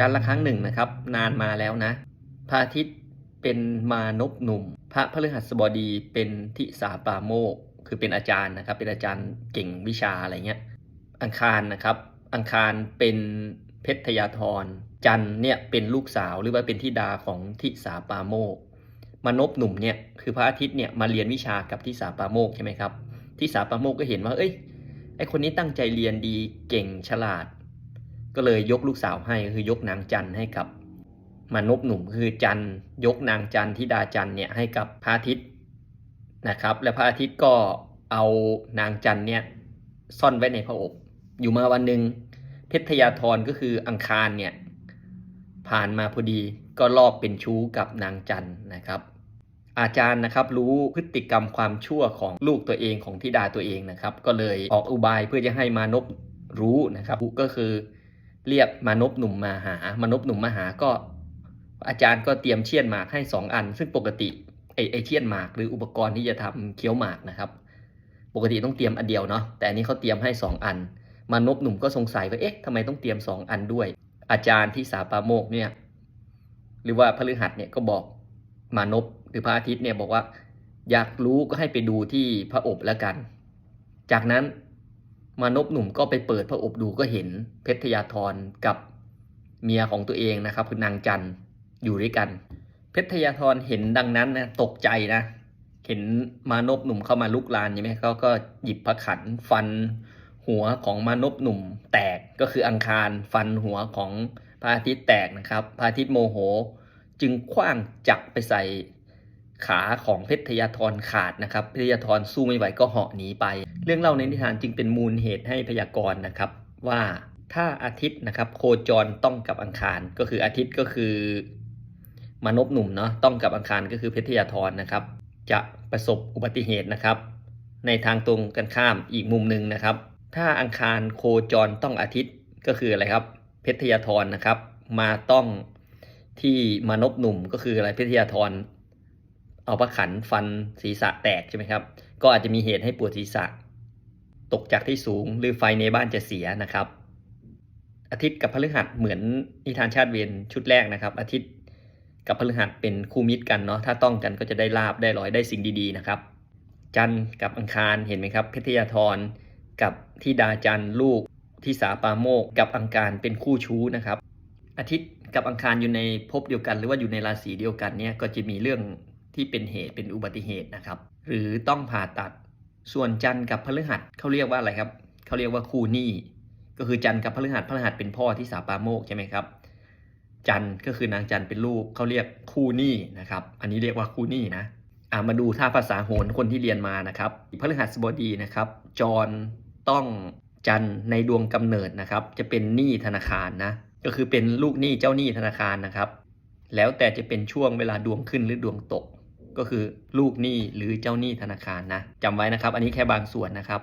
การละครั้งหนึ่งนะครับ นานมาแล้วนะ พระอาทิตย์เป็นมานพหนุ่ม พระพฤหัสบดีเป็นทิสาปาโมก คือเป็นอาจารย์นะครับ เป็นอาจารย์เก่งวิชาอะไรเงี้ย อังคารนะครับ อังคารเป็นเพชรทยาธร จันเนี่ยเป็นลูกสาวหรือว่าเป็นธิดาของทิสาปาโมก มานพหนุ่มเนี่ยคือพระอาทิตย์เนี่ยมาเรียนวิชากับทิสาปาโมกใช่ไหมครับ ทิสาปาโมกก็เห็นว่า เอ้ยไอคนนี้ตั้งใจเรียนดีเก่งฉลาด ก็เลยยกลูกสาวให้คือยกนางจันให้กับมานพหนุ่มคือจันยกนางจันทิดาจันเนี่ยให้กับพระอาทิตย์นะครับ และพระอาทิตย์ก็เอานางจันเนี่ยซ่อนไว้ในพระอบอยู่มาวันหนึ่งเพชรยาธรก็คืออังคารเนี่ยผ่านมาพอดีก็ลอบเป็นชู้กับนางจันนะครับ อาจารย์นะครับรู้พฤติกรรมความชั่วของลูกตัวเองของธิดาตัวเองนะครับ ก็เลยออกอุบายเพื่อจะให้มานพรู้นะครับก็คือ เรียกมานพหนุ่มมาหามานพหนุ่มมาหาก็ อาจารย์ก็เตรียมเชี่ยนหมากให้สองอัน ซึ่งปกติไอไอเชี่ยนหมากหรืออุปกรณ์ที่จะทำเคี้ยวหมากนะครับ ปกติต้องเตรียมอันเดียวเนาะแต่อันนี้เขาเตรียมให้สองอัน มานพหนุ่มก็สงสัยว่าเอ๊ะทำไมต้องเตรียมสองอันด้วย อาจารย์ที่สาปาโมกเนี่ยหรือว่าพฤหัสเนี่ยก็บอกมานพหรือพระอาทิตย์เนี่ยบอกว่า อยากรู้ก็ให้ไปดูที่พระอบแล้วกัน จากนั้น มานพหนุ่มก็ไปเปิดพระอบดูก็เห็นเพชรทยาธรกับเมียของตัวเองนะครับคือนางจันอยู่ด้วยกัน เพชรทยาธรเห็นดังนั้นนะตกใจนะ เห็นมานพหนุ่มเข้ามาลุกลานใช่ไหมเขาก็หยิบพระขันฟันหัวของมานพหนุ่มแตกก็คืออังคารฟันหัวของพระอาทิตย์แตกนะครับพระอาทิตย์โมโห จึงคว้างจักไปใส่ ขาของเพชรทยาธรขาดนะครับเพชรยาธรสู้ไม่ไหวก็เหาะหนีไป เรื่องเล่าในนิทานจึงเป็นมูลเหตุให้พยากรณ์นะครับว่าถ้าอาทิตย์นะครับโคจรต้องกับอังคารก็คืออาทิตย์ก็คือมนพหนุ่มเนาะต้องกับอังคารก็คือเพชรทยาธรนะครับ จะประสบอุบัติเหตุนะครับ ในทางตรงกันข้ามอีกมุมหนึ่งนะครับ ถ้าอังคารโคจรต้องอาทิตย์ก็คืออะไรครับ เพชรทยาธรนะครับ มาต้องที่มนพหนุ่มก็คืออะไรเพชรทยาธร เอาพระขันฟันศีรษะแตกใช่ไหมครับ ก็อาจจะมีเหตุให้ปวดศีรษะ ตกจากที่สูงหรือไฟในบ้านจะเสียนะครับ อาทิตย์กับพฤหัสเหมือนนิทานชาติเวียนชุดแรกนะครับ อาทิตย์กับพฤหัสเป็นคู่มิตรกันเนาะถ้าต้องกันก็จะได้ลาบได้รอยได้สิ่งดีๆนะครับ จันทร์กับอังคารเห็นไหมครับพชรยาธรกับทิดาจันทร์ลูกที่สาปาโมกกับอังคารเป็นคู่ชู้นะครับ อาทิตย์กับอังคารอยู่ในภพเดียวกัน หรือว่าอยู่ในราศีเดียวกันเนี่ยก็จะมีเรื่อง ที่เป็นเหตุเป็นอุบัติเหตุนะครับ หรือต้องผ่าตัดส่วนจันทร์กับพฤหัสเขาเรียกว่าอะไรครับเขาเรียกว่าคู่หนี้ก็คือจันทร์กับพฤหัสพฤหัสเป็นพ่อที่สาปาโมกใช่ไหมครับ จันทร์ก็คือนางจันทร์เป็นลูกเขาเรียกคู่หนี้นะครับ อันนี้เรียกว่าคู่หนี้นะอ่ามาดูท่าภาษาโหรคนที่เรียนมานะครับพฤหัสบดีนะครับ จรต้องจันทร์ในดวงกำเนิดนะครับ จะเป็นหนี้ธนาคารนะก็คือเป็นลูกหนี้เจ้าหนี้ธนาคารนะครับ แล้วแต่จะเป็นช่วงเวลาดวงขึ้นหรือดวงตก ก็คือลูกหนี้หรือเจ้าหนี้ธนาคารนะจำไว้นะครับ อันนี้แค่บางส่วนนะครับ